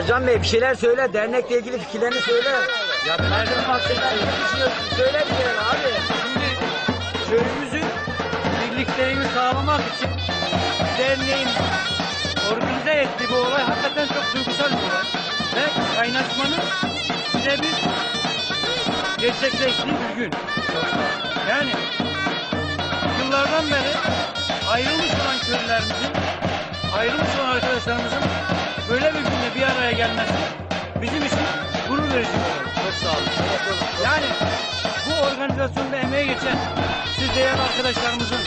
Ercan Bey bir şeyler söyle. Dernekle ilgili fikirlerini söyle. Yapmayın hakkında ne düşünüyorsun? Söyle bir şeyler abi. Şimdi köyümüzün birlikteliğini sağlamak için derneğin organize ettiği bu olay hakikaten çok duygusal bir olay. Ve kaynaşmanın birebir gerçekleştiği bir gün. Yani yıllardan beri ayrılmış olan köylerimizin, ayrılmış olan arkadaşlarımızın böyle bir günde bir araya gelmesi bizim için gurur verici olay. Çok sağ olun. Yani bu organizasyonda emeği geçen siz değerli arkadaşlarımızın,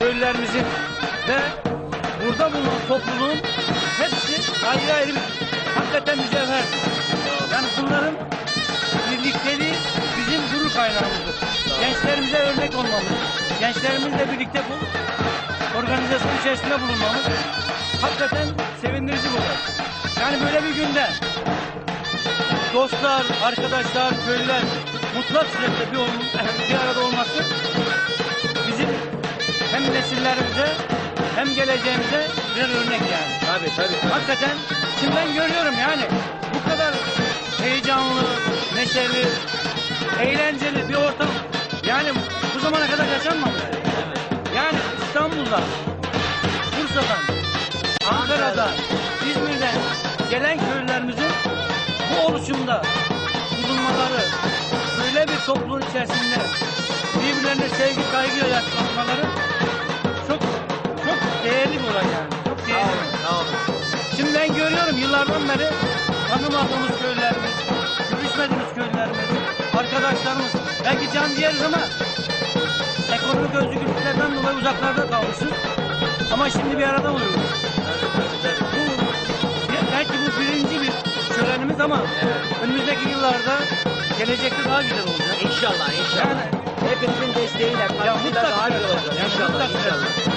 köylülerimizin ve burada bulunan topluluğun hepsi ayrı ayrı hakikaten mücevher. Yani bunların birlikteliği bizim gurur kaynağımızdır. Gençlerimize örnek olmamız, gençlerimizle birlikte bu organizasyon içerisinde bulunmamız hakikaten sevindirici bu. Yani böyle bir günde dostlar, arkadaşlar, köylüler mutlak surette bir, ol- bir arada olması bizim hem nesillerimize hem geleceğimize bir örnek yani. Tabii tabii. Hakikaten şimdi ben görüyorum yani bu kadar heyecanlı, neşeli, eğlenceli bir ortam yani bu zamana kadar yaşanmadı. Yani İstanbul'da, Bursa'dan, Ankara'dan, İzmir'den gelen köylülerimizin bu oluşumda bulunmaları, böyle bir topluluğun içerisinde birbirlerine sevgi, saygıyla yaklaşmaları çok çok değerli bir olay yani. Çok değerli. Sağ olun. Şimdi ben görüyorum yıllardan beri tanımadığımız köylerimiz, görüşmediğimiz köylerimiz, arkadaşlarımız, belki can ciğeriz ama ekonomik özgürlüklerden dolayı uzaklarda kalmışız. Ama şimdi bir arada oluyoruz. Bu, belki bu birinci bir şölenimiz ama önümüzdeki yıllarda gelecekte daha güzel olacak. İnşallah inşallah. Yani Hepinizin desteğiyle katkıyla mutlaka daha güzel olacak. Yani İnşallah mutlaka. inşallah.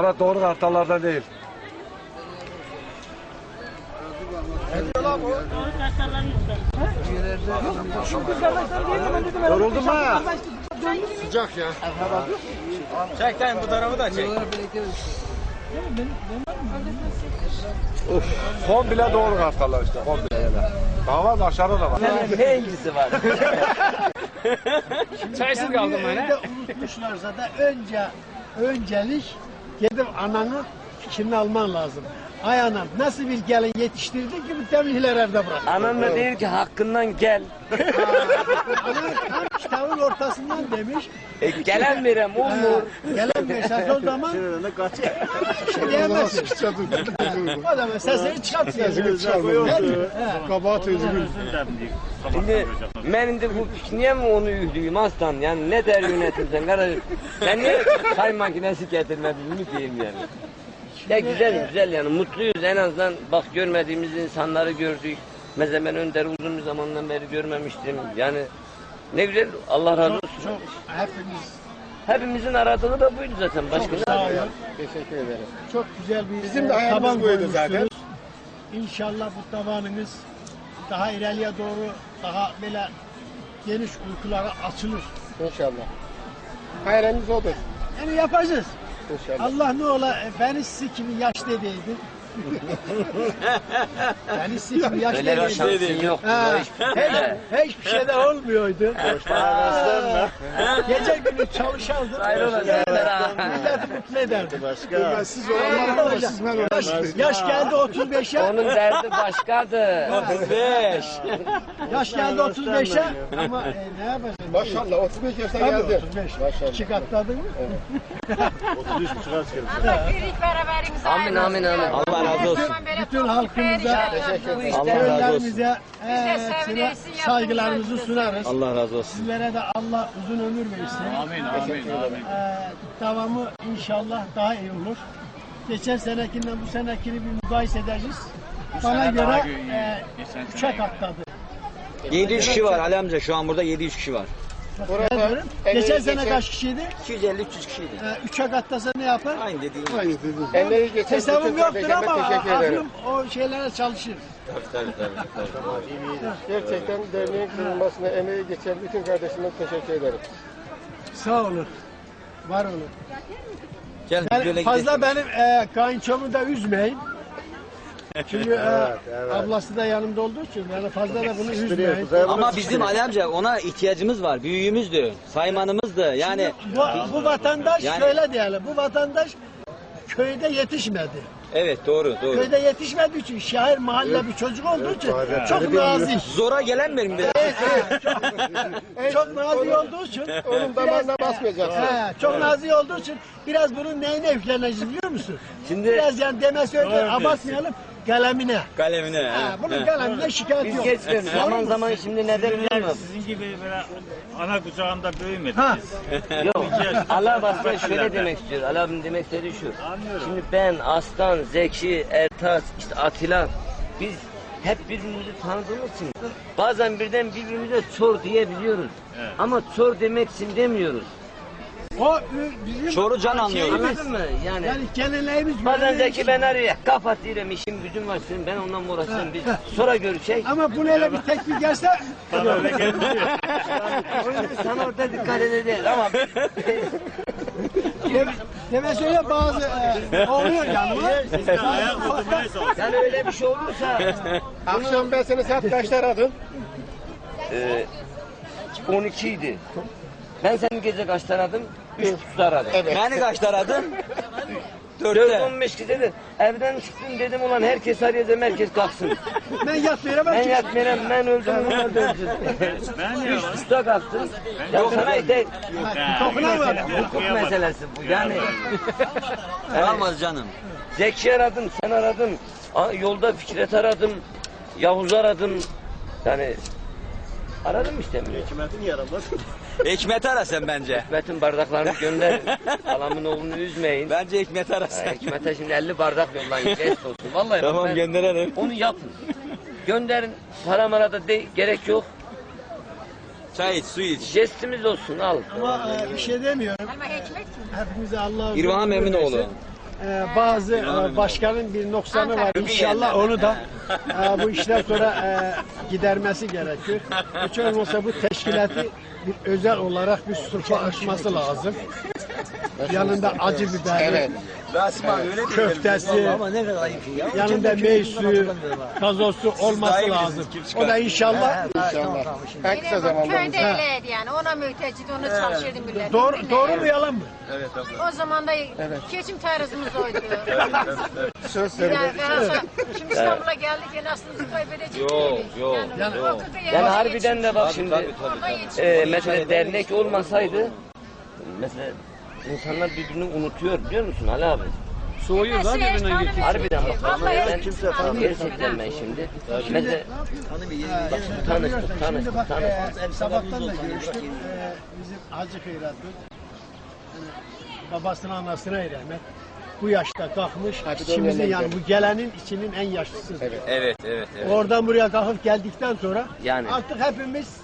Orada doğru kartallarda değil. Yoruldun mu ya? Çek lan bu tarafı da çek. Son bile doğru kartallar işte. Son bile var mı? Aşağıda da var. Ne ilgisi var? Çaysız kaldım ben. Unutmuşlarsa da önce öncelik gidip ananın fikrini alman lazım. Ay anam nasıl bir gelin yetiştirdin ki bu temihler evde bırak. Anan da değil ki hakkından gel. Ana tam kitabın ortasından demiş. E, gelen verem olur. Gelen mesaj o zaman bir şey diyemezsin. O zaman sesini çıkartıyorsun. Kabahat özgür. Şimdi ben indi bu niye mi onu üzdüğüm aslan yani ne der yönetim sen kardeşim sen niye çay makinesi getirmedin mi diyeyim yani. Ya güzel güzel yani mutluyuz en azından bak görmediğimiz insanları gördük. Mesela ben Önder'i uzun bir zamandan beri görmemiştim yani ne güzel Allah razı olsun. Çok hepimiz Hepimizin aradığı da buydu zaten başka ne sağ olun. Teşekkür ederim. Çok güzel bir Bizim e, de hayalimiz taban buydu zaten. İnşallah bu tabanınız daha ileriye doğru daha böyle geniş uykulara açılır. İnşallah. Hayalimiz odur. Yani yapacağız. İnşallah. Allah ne ola e, beni sizi kimi yaş dedeydi. Beni sizi kimi yaş Öyle bir dedeydi. şansın yok. Ha, hiç, hiçbir şey de olmuyordu. Ha, Gece günü çalışardım. Hayrola Serdar ha. Milleti mutlu ederdi. Başka. Siz olanlar siz ben Yaş, yaş geldi 35'e. Onun derdi başkadır. 35. Yaş geldi 35'e. Ama e, ne yapacaksın? Maşallah 35 yaşına Tabii geldi. 35. Maşallah. Çık atladın mı? Allah birlik beraberimize Amin amin amin. Allah razı olsun. Bütün halkımıza, köylerimize hepsine saygılarımızı sunarız. Allah razı olsun. Sizlere de Allah uzun ömür versin. Amin amin amin. Ee, devamı inşallah daha iyi olur. Geçen senekinden bu senekini bir mukayese edeceğiz. Bana sene daha göre iyi, e, geçen üçe seneye göre. katladı. 700 kişi var Ali amca şu an burada 700 kişi var. Geçen sene kaç kişiydi? 250-300 kişiydi. Ee, üçe katlasa ne yapar? Aynı dediğin. Emeği geçen Hesabım bütün yoktur ama teşekkür ederim. aklım o şeylere çalışır. Gerçekten derneğin kurulmasına emeği geçen bütün kardeşime teşekkür ederim. Sağ olun. Var olun. Gel Yani fazla gidelim. benim e, kayınçomu da üzmeyin. Çünkü e, ablası da yanımda olduğu için yani fazla da bunu üzmeyin. Ama bizim Ali amca ona ihtiyacımız var. Büyüğümüzdü, saymanımızdı. Yani Bu, bu vatandaş Yani- şöyle diyelim. Bu vatandaş köyde yetişmedi. evet doğru doğru. Köyde yetişmediği için şehir mahalle bir çocuk olduğu için çok nazik. Zora gelen benim biraz. çok nazik olduğu için Onun damarına basmayacaksın. He, çok nazik olduğu için biraz bunun neyine yükleneceğiz biliyor musun? Şimdi Biraz yani demesi öyle abartmayalım kalemine. Kalemine. Ha, bunun kalemine şikayet biz yok. geçmiyoruz. Zaman zaman şimdi neden musun? sizin gibi böyle ana kucağında büyümediniz. Ha. Yok. Allah bazen şöyle demek istiyor. Allah abim demek istediği şu. Şimdi ben, Aslan, Zeki, Ertaş, işte Atilla biz hep birbirimizi tanıdığımız için bazen birden birbirimize çor diyebiliyoruz. Ama çor demek için demiyoruz. O bizim Çoru can anlıyor. Anladın mı? Yani, yani geleneğimiz bazen Zeki ben arıyor. Kapat diyelim işim gücüm var senin ben ondan mı uğraşacağım biz sonra görüşecek. Ama bunu hele bir tekbir gelse Öyle gelmiyor. O yüzden sana orada dikkat edeceğiz ama dem- demesi öyle bazı e, oluyor yanıma. Yani öyle bir şey olursa Akşam ben seni saat kaçta aradım? Ee, 12 idi. Ben seni gece kaçta aradım? 3.30'da aradım. Evet. Beni kaçta aradın? 4 Dörtte. 15 gece de evden çıktım dedim ulan herkes arayacağım herkes kalksın. Ben yatmaya Ben ben yatmayayım ben öldüm bunlar da. Ben ya. 3.30'da kalktım. Ya sana işte Tokuna var. hukuk meselesi bu yani. Olmaz canım. Zeki aradım sen aradın. A- Yolda Fikret aradım. Yavuz aradım. Yani aradım işte. Hikmet ara sen bence. Hikmet'in bardaklarını gönder. Halamın oğlunu üzmeyin. Bence Hikmet ara Ha, sen. Hikmet'e şimdi 50 bardak yollayın. Jest olsun. Vallahi Tamam ben- gönderelim. Onu yapın. Gönderin. Para mara da de- gerek yok. Çay iç, su iç. Jestimiz olsun al. Ama e, bir şey demiyorum. Ama ekmek mi? Hepimize Allah İrvan Meminoğlu. e, bazı e, başkanın bir noksanı var. İnşallah onu da e, bu işler sonra e, gidermesi gerekiyor. Hiç olmazsa bu teşkilatı bir özel olarak bir sulfa açması lazım. Yanında acı biberi, Evet. köftesi, Ama ne kadar ayıp ya. yanında meyve suyu, gazosu olması lazım. O da inşallah İnşallah. En kısa zamanda Köyde öyleydi yani. Ona mühteciydi, onu çalışırdı millet. doğru, doğru mu yalan mı? O zaman da geçim tarzımız oydu. söz Yani, seride. yani şimdi İstanbul'a geldik ya aslında kaybedecek Yok, değiliz. yok, Yani, yok. oturdu Yani harbiden de bak şimdi tabii, tabii. E, mesela dernek olmasaydı mesela insanlar birbirini unutuyor biliyor musun Ali abi? Soğuyor da birbirinden geçiyor. Harbiden bak. Vallahi Ben, kimse gerçekten ben şimdi. Mesela bak tanıştık tanıştık Şimdi bak tanıştık. e, sabahtan da görüştük. E, bizim Hacı Kıyratlı hani babasına anasına rahmet. Bu yaşta kalkmış. İçimizin yani bu gelenin içinin en yaşlısı. Evet. Evet, evet, evet. Oradan buraya kalkıp geldikten sonra Yani. artık hepimiz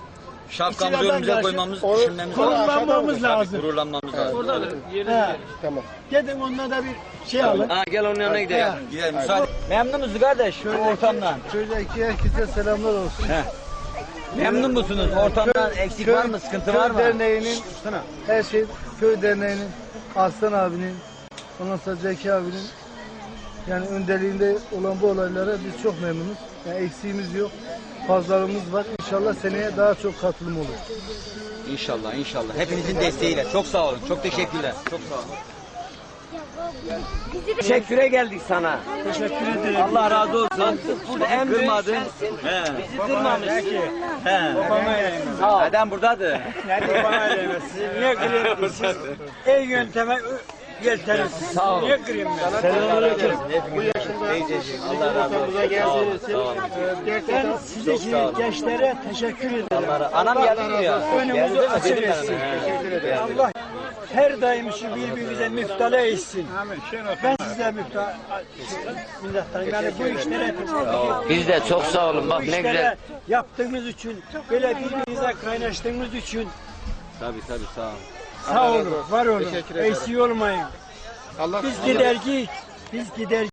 Şapkamızı İçine ben önümüze karşı- koymamız, Onu- düşünmemiz lazım. gururlanmamız lazım. Gururlanmamız lazım. Orada He, Tamam. gidin onunla da bir şey alın. Ha gel onun yanına gidelim. Gidelim müsaade. Memnun musunuz kardeş şu ortamdan? Şuradaki herkese selamlar olsun. Memnun musunuz? Ortamdan eksik var mı? Sıkıntı var mı? Derneği'nin her şey köy derneğinin Aslan abinin ondan sonra Zeki abinin yani önderliğinde olan bu olaylara biz çok memnunuz. Yani eksiğimiz yok. Fazlalığımız var. İnşallah seneye daha çok katılım olur. İnşallah, inşallah. Hepinizin desteğiyle. Çok sağ olun. Çok teşekkürler. Çok sağ olun. Teşekküre geldik sana. Teşekkür ederim. Allah razı olsun. Burada en Kırmadın. He. Bizi kırmamışsın. He. Sağ ol. Adam buradadır. Niye kırıyorsunuz siz? En yönteme gösterin. Sağ ol. Niye kırayım ben? Selamünaleyküm. Allah razı olsun. Olun. Olun. Ben sizdeki gençlere teşekkür ederim. Allah Anam geldi mi ya? Önümüzü açık etsin. Allah her daim şu birbirimize müftala etsin. Ben size müftala minnettarım. Yani bu işlere. Biz de çok sağ olun. Bu Bak ne güzel. yaptığınız için, böyle birbirinize kaynaştığınız için Tabii tabii sağ olun. Sağ olun, var olun. Teşekkür ederim. Eksiği olmayın. Allah Biz gider git, biz gider